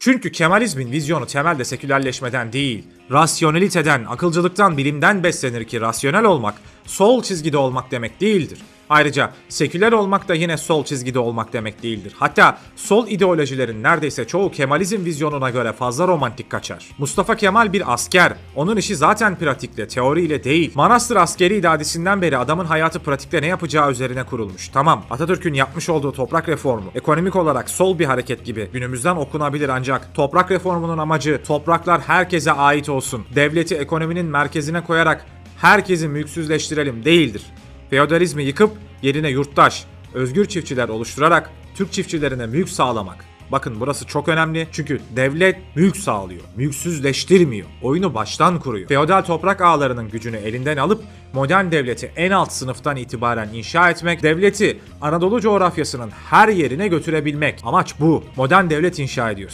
Çünkü Kemalizmin vizyonu temelde sekülerleşmeden değil, rasyoneliteden, akılcılıktan, bilimden beslenir ki rasyonel olmak, sol çizgide olmak demek değildir. Ayrıca seküler olmak da yine sol çizgide olmak demek değildir. Hatta sol ideolojilerin neredeyse çoğu Kemalizm vizyonuna göre fazla romantik kaçar. Mustafa Kemal bir asker. Onun işi zaten pratikle, teoriyle değil. Manastır askeri idadesinden beri adamın hayatı pratikte ne yapacağı üzerine kurulmuş. Tamam, Atatürk'ün yapmış olduğu toprak reformu ekonomik olarak sol bir hareket gibi günümüzden okunabilir ancak toprak reformunun amacı topraklar herkese ait olsun. Devleti ekonominin merkezine koyarak herkesi mülksüzleştirelim değildir. Feodalizmi yıkıp yerine yurttaş, özgür çiftçiler oluşturarak Türk çiftçilerine mülk sağlamak. Bakın burası çok önemli çünkü devlet mülk sağlıyor, mülksüzleştirmiyor, oyunu baştan kuruyor. Feodal toprak ağlarının gücünü elinden alıp modern devleti en alt sınıftan itibaren inşa etmek, devleti Anadolu coğrafyasının her yerine götürebilmek. Amaç bu. Modern devlet inşa ediyorsun.